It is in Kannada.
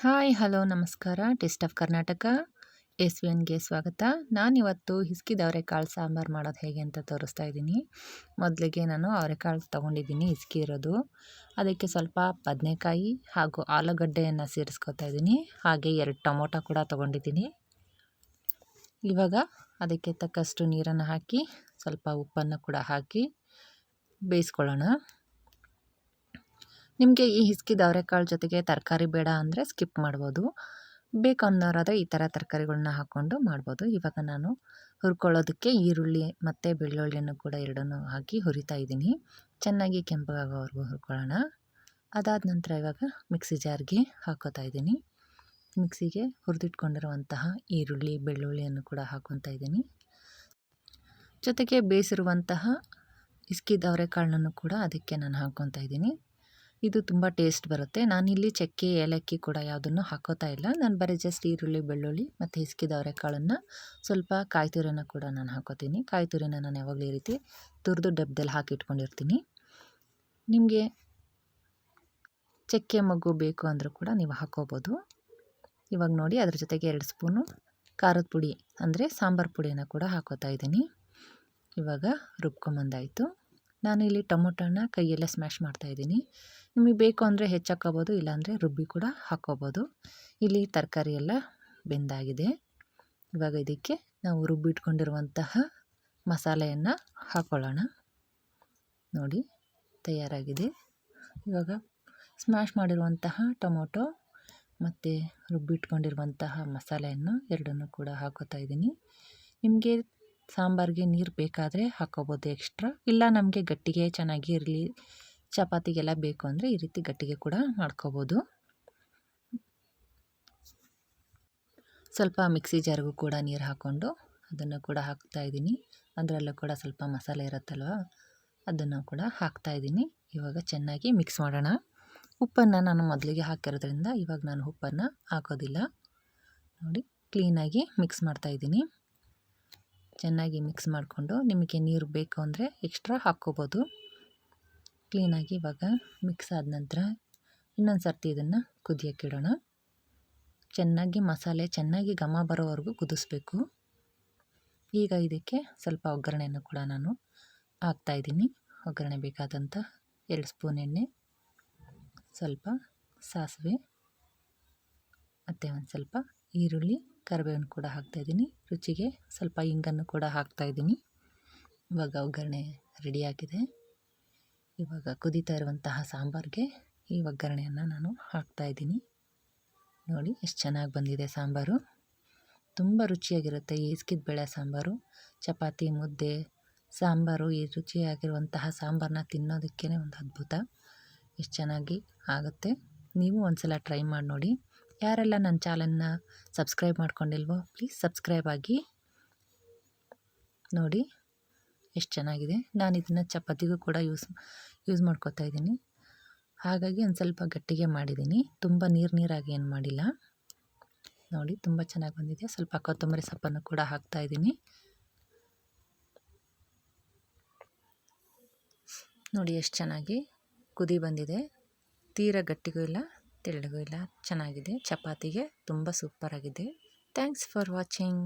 ಹಾಯ್, ಹಲೋ, ನಮಸ್ಕಾರ. Taste of Karnataka S V ಎನ್ಗೆ ಸ್ವಾಗತ. ನಾನಿವತ್ತು ಹಿಸ್ಕಿದ ಅವರೆಕಾಳು ಸಾಂಬಾರು ಮಾಡೋದು ಹೇಗೆ ಅಂತ ತೋರಿಸ್ತಾ ಇದ್ದೀನಿ. ಮೊದಲಿಗೆ ನಾನು ಅವರೆಕಾಳು ತೊಗೊಂಡಿದ್ದೀನಿ, ಹಿಸ್ಕಿ ಇರೋದು. ಅದಕ್ಕೆ ಸ್ವಲ್ಪ ಬದನೆಕಾಯಿ ಹಾಗೂ ಆಲೂಗಡ್ಡೆಯನ್ನು ಸೇರಿಸ್ಕೊತಾ ಇದ್ದೀನಿ. ಹಾಗೆ ಎರಡು ಟೊಮೊಟೊ ಕೂಡ ತೊಗೊಂಡಿದ್ದೀನಿ. ಇವಾಗ ಅದಕ್ಕೆ ತಕ್ಕಷ್ಟು ನೀರನ್ನು ಹಾಕಿ, ಸ್ವಲ್ಪ ಉಪ್ಪನ್ನು ಕೂಡ ಹಾಕಿ ಬೇಯಿಸ್ಕೊಳ್ಳೋಣ. ನಿಮಗೆ ಈ ಹಿಸ್ಕಿದ ಅವರೆಕಾಳು ಜೊತೆಗೆ ತರಕಾರಿ ಬೇಡ ಅಂದರೆ ಸ್ಕಿಪ್ ಮಾಡ್ಬೋದು. ಬೇಕು ಅನ್ನೋರಾದರೆ ಈ ಥರ ತರಕಾರಿಗಳನ್ನ ಹಾಕ್ಕೊಂಡು ಮಾಡ್ಬೋದು. ಇವಾಗ ನಾನು ಹುರ್ಕೊಳ್ಳೋದಕ್ಕೆ ಈರುಳ್ಳಿ ಮತ್ತು ಬೆಳ್ಳುಳ್ಳಿಯನ್ನು ಕೂಡ ಎರಡನ್ನೂ ಹಾಕಿ ಹುರಿತಾ ಇದ್ದೀನಿ. ಚೆನ್ನಾಗಿ ಕೆಂಪಗಾಗೋವರೆಗೂ ಹುರ್ಕೊಳ್ಳೋಣ. ಅದಾದ ನಂತರ ಇವಾಗ ಮಿಕ್ಸಿ ಜಾರ್ಗೆ ಹಾಕೋತಾ ಇದ್ದೀನಿ. ಮಿಕ್ಸಿಗೆ ಹುರಿದಿಟ್ಕೊಂಡಿರುವಂತಹ ಈರುಳ್ಳಿ, ಬೆಳ್ಳುಳ್ಳಿಯನ್ನು ಕೂಡ ಹಾಕೊತಾ ಇದ್ದೀನಿ. ಜೊತೆಗೆ ಬೇಯಿಸಿರುವಂತಹ ಇಸ್ಕಿದ ಅವರೆಕಾಳನ್ನು ಕೂಡ ಅದಕ್ಕೆ ನಾನು ಹಾಕ್ಕೊತಾ ಇದ್ದೀನಿ. ಇದು ತುಂಬ ಟೇಸ್ಟ್ ಬರುತ್ತೆ. ನಾನಿಲ್ಲಿ ಚಕ್ಕೆ, ಏಲಕ್ಕಿ ಕೂಡ ಯಾವುದನ್ನು ಹಾಕೋತಾ ಇಲ್ಲ. ನಾನು ಬರೀ ಜಸ್ಟ್ ಈರುಳ್ಳಿ, ಬೆಳ್ಳುಳ್ಳಿ ಮತ್ತು ಹಿಸ್ಕಿದ ಅವರೆಕಾಳನ್ನು ಸ್ವಲ್ಪ ಕಾಯಿ ತುರಿನ ಕೂಡ ನಾನು ಹಾಕೋತೀನಿ. ಕಾಯಿ ತುರಿನ ನಾನು ಯಾವಾಗಲೂ ಈ ರೀತಿ ತುರಿದು ಡಬ್ಬದಲ್ಲಿ ಹಾಕಿಟ್ಕೊಂಡಿರ್ತೀನಿ ನಿಮಗೆ ಚಕ್ಕೆ ಮಗು ಬೇಕು ಅಂದರೂ ಕೂಡ ನೀವು ಹಾಕೋಬೋದು. ಇವಾಗ ನೋಡಿ ಅದ್ರ ಜೊತೆಗೆ ಎರಡು ಸ್ಪೂನು ಖಾರದ ಪುಡಿ ಅಂದರೆ ಸಾಂಬಾರು ಪುಡಿಯನ್ನು ಕೂಡ ಹಾಕೋತಾ ಇದ್ದೀನಿ. ಇವಾಗ ರುಬ್ಕೊಂಬಂದಾಯಿತು. ನಾನು ಇಲ್ಲಿ ಟೊಮೊಟೊನ ಕೈಯಲ್ಲೇ ಸ್ಮ್ಯಾಶ್ ಮಾಡ್ತಾಯಿದ್ದೀನಿ ನಿಮಗೆ ಬೇಕು ಅಂದರೆ ಹೆಚ್ಚಾಕೋಬೋದು, ಇಲ್ಲಾಂದರೆ ರುಬ್ಬಿ ಕೂಡ ಹಾಕ್ಕೋಬೋದು ಇಲ್ಲಿ ತರಕಾರಿ ಎಲ್ಲ ಬೆಂದಾಗಿದೆ. ಇವಾಗ ಇದಕ್ಕೆ ನಾವು ರುಬ್ಬಿಟ್ಕೊಂಡಿರುವಂತಹ ಮಸಾಲೆಯನ್ನು ಹಾಕ್ಕೊಳ್ಳೋಣ ನೋಡಿ, ತಯಾರಾಗಿದೆ. ಇವಾಗ ಸ್ಮ್ಯಾಶ್ ಮಾಡಿರುವಂತಹ ಟೊಮೊಟೊ ಮತ್ತು ರುಬ್ಬಿಟ್ಕೊಂಡಿರುವಂತಹ ಮಸಾಲೆಯನ್ನು ಎರಡನ್ನೂ ಕೂಡ ಹಾಕೋತಾ ಇದ್ದೀನಿ. ನಿಮಗೆ ಸಾಂಬಾರಿಗೆ ನೀರು ಬೇಕಾದರೆ ಹಾಕ್ಕೋಬೋದು ಎಕ್ಸ್ಟ್ರಾ. ಇಲ್ಲ ನಮಗೆ ಗಟ್ಟಿಗೆ ಚೆನ್ನಾಗಿ ಇರಲಿ, ಚಪಾತಿಗೆಲ್ಲ ಬೇಕು ಅಂದರೆ ಈ ರೀತಿ ಗಟ್ಟಿಗೆ ಕೂಡ ಮಾಡ್ಕೋಬೋದು. ಸ್ವಲ್ಪ ಮಿಕ್ಸಿ ಜಾರ್ಗೂ ಕೂಡ ನೀರು ಹಾಕ್ಕೊಂಡು ಅದನ್ನು ಕೂಡ ಹಾಕ್ತಾಯಿದ್ದೀನಿ ಅದರಲ್ಲೂ ಕೂಡ ಸ್ವಲ್ಪ ಮಸಾಲೆ ಇರುತ್ತಲ್ವ, ಅದನ್ನು ಕೂಡ ಹಾಕ್ತಾಯಿದ್ದೀನಿ ಇವಾಗ ಚೆನ್ನಾಗಿ ಮಿಕ್ಸ್ ಮಾಡೋಣ. ಉಪ್ಪನ್ನು ನಾನು ಮೊದಲಿಗೆ ಹಾಕಿರೋದ್ರಿಂದ ಇವಾಗ ನಾನು ಉಪ್ಪನ್ನು ಹಾಕೋದಿಲ್ಲ. ನೋಡಿ, ಕ್ಲೀನಾಗಿ ಮಿಕ್ಸ್ ಮಾಡ್ತಾಯಿದ್ದೀನಿ ಚೆನ್ನಾಗಿ ಮಿಕ್ಸ್ ಮಾಡಿಕೊಂಡು ನಿಮಗೆ ನೀರು ಬೇಕು ಅಂದರೆ ಎಕ್ಸ್ಟ್ರಾ ಹಾಕ್ಕೋಬೋದು. ಕ್ಲೀನಾಗಿ ಇವಾಗ ಮಿಕ್ಸ್ ಆದ ನಂತರ ಇನ್ನೊಂದು ಸರ್ತಿ ಇದನ್ನು ಕುದಿಯೋಕ್ಕಿಡೋಣ ಚೆನ್ನಾಗಿ ಮಸಾಲೆ ಚೆನ್ನಾಗಿ ಘಮ ಬರೋವರೆಗೂ ಕುದಿಸ್ಬೇಕು. ಈಗ ಇದಕ್ಕೆ ಸ್ವಲ್ಪ ಒಗ್ಗರಣೆಯನ್ನು ಕೂಡ ನಾನು ಹಾಕ್ತಾಯಿದ್ದೀನಿ ಒಗ್ಗರಣೆ ಬೇಕಾದಂಥ ಎರಡು ಸ್ಪೂನ್ ಎಣ್ಣೆ, ಸ್ವಲ್ಪ ಸಾಸಿವೆ, ಮತ್ತು ಒಂದು ಸ್ವಲ್ಪ ಈರುಳ್ಳಿ ಕರಿಬೇವನ್ನು ಕೂಡ ಹಾಕ್ತಾಯಿದ್ದೀನಿ ರುಚಿಗೆ ಸ್ವಲ್ಪ ಇಂಗನ್ನು ಕೂಡ ಹಾಕ್ತಾಯಿದ್ದೀನಿ ಇವಾಗ ಒಗ್ಗರಣೆ ರೆಡಿಯಾಗಿದೆ ಇವಾಗ ಕುದೀತಾ ಇರುವಂತಹ ಸಾಂಬಾರಿಗೆ ಈ ಒಗ್ಗರಣೆಯನ್ನು ನಾನು ಹಾಕ್ತಾಯಿದ್ದೀನಿ ನೋಡಿ ಎಷ್ಟು ಚೆನ್ನಾಗಿ ಬಂದಿದೆ ಸಾಂಬಾರು. ತುಂಬ ರುಚಿಯಾಗಿರುತ್ತೆ ಈ ಇಸ್ಕಿದ ಬೇಳೆ ಸಾಂಬಾರು. ಚಪಾತಿ, ಮುದ್ದೆ, ಸಾಂಬಾರು ಈ ರುಚಿಯಾಗಿರುವಂತಹ ಸಾಂಬಾರನ್ನ ತಿನ್ನೋದಕ್ಕೇ ಒಂದು ಅದ್ಭುತ. ಎಷ್ಟು ಚೆನ್ನಾಗಿ ಆಗುತ್ತೆ. ನೀವು ಒಂದು ಸಲ ಟ್ರೈ ಮಾಡಿ ನೋಡಿ. ಯಾರೆಲ್ಲ ನನ್ನ ಚಾನಲ್ನ ಸಬ್ಸ್ಕ್ರೈಬ್ ಮಾಡ್ಕೊಂಡಿಲ್ವೋ ಪ್ಲೀಸ್ ಸಬ್ಸ್ಕ್ರೈಬ್ ಆಗಿ ನೋಡಿ. ಎಷ್ಟು ಚೆನ್ನಾಗಿದೆ. ನಾನು ಇದನ್ನು ಚಪಾತಿಗೂ ಕೂಡ ಯೂಸ್ ಯೂಸ್ ಮಾಡ್ಕೋತಾ ಇದ್ದೀನಿ. ಹಾಗಾಗಿ ಒಂದು ಸ್ವಲ್ಪ ಗಟ್ಟಿಗೆ ಮಾಡಿದ್ದೀನಿ. ತುಂಬ ನೀರು ನೀರಾಗಿ ಏನು ಮಾಡಿಲ್ಲ. ನೋಡಿ ತುಂಬ ಚೆನ್ನಾಗಿ ಬಂದಿದೆ. ಸ್ವಲ್ಪ ಕೊತ್ತಂಬರಿ ಸೊಪ್ಪನ್ನು ಕೂಡ ಹಾಕ್ತಾ ಇದ್ದೀನಿ. ನೋಡಿ ಎಷ್ಟು ಚೆನ್ನಾಗಿ ಕುದಿ ಬಂದಿದೆ. ತೀರ ಗಟ್ಟಿಗೂ ಇಲ್ಲ. ತೆಳ್ಳಗೂ ಇಲ್ಲ. ಚೆನ್ನಾಗಿದೆ. ಚಪಾತಿಗೆ ತುಂಬ ಸೂಪರಾಗಿದೆ ಥ್ಯಾಂಕ್ಸ್ ಫಾರ್ ವಾಚಿಂಗ್